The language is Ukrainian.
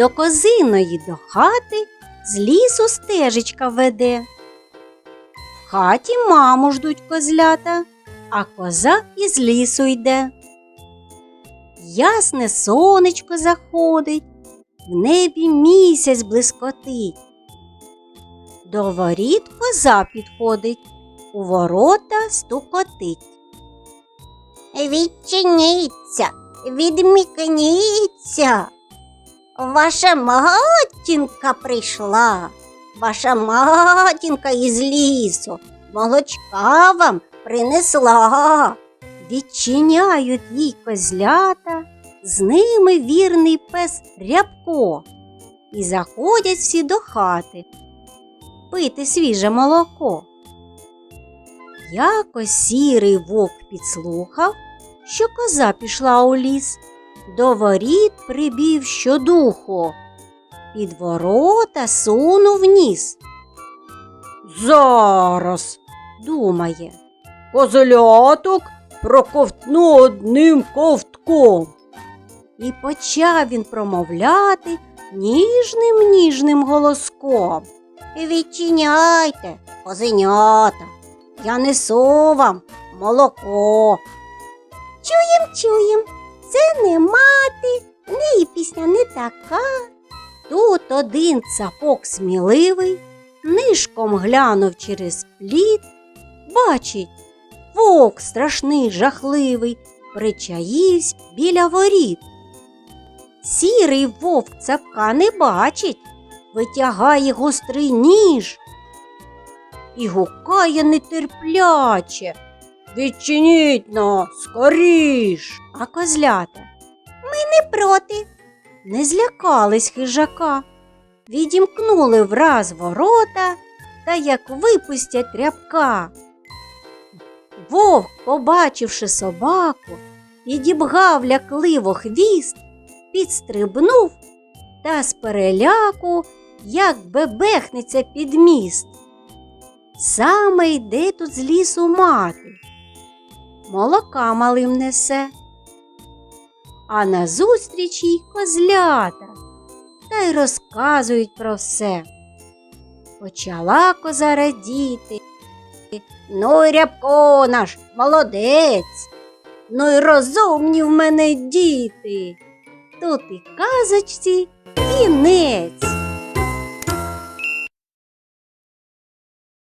До козиної до хати з лісу стежечка веде. В хаті маму ждуть козлята, а коза із лісу йде. Ясне сонечко заходить, в небі місяць блискотить. До воріт коза підходить, у ворота стукотить. Відчиніться, відмікніться. Ваша матінка прийшла, ваша матінка із лісу, молочка вам принесла. Відчиняють їй козлята, з ними вірний пес Рябко. І заходять всі до хати пити свіже молоко. Якось сірий вовк підслухав, що коза пішла у ліс, до воріт прибів щодуху, під ворота сунув ніс. Зараз, думає, козляток проковтну одним ковтком. І почав він промовляти ніжним ніжним голоском. Відчиняйте, козенята, я несу вам молоко. Чуєм, чуєм, це не така. Тут один цапок сміливий, нишком глянув через плід, бачить, вовк страшний, жахливий, причаївсь біля воріт. Сірий вовк цапка не бачить, витягає гострий ніж і гукає нетерпляче. Відчиніть нас скоріш. А козлята Ми Не проти. Не злякались хижака, відімкнули враз ворота та як випустять рябка. Вовк, побачивши собаку, підібгав лякливо хвіст, підстрибнув та з переляку, як бебехнеться під міст. Саме йде тут з лісу мати, молока малим несе а назустріч їй козлята та й розказують про все. Почала коза радіти. Ну й рябко наш молодець. Ну й розумні в мене діти. Тут і казочці кінець.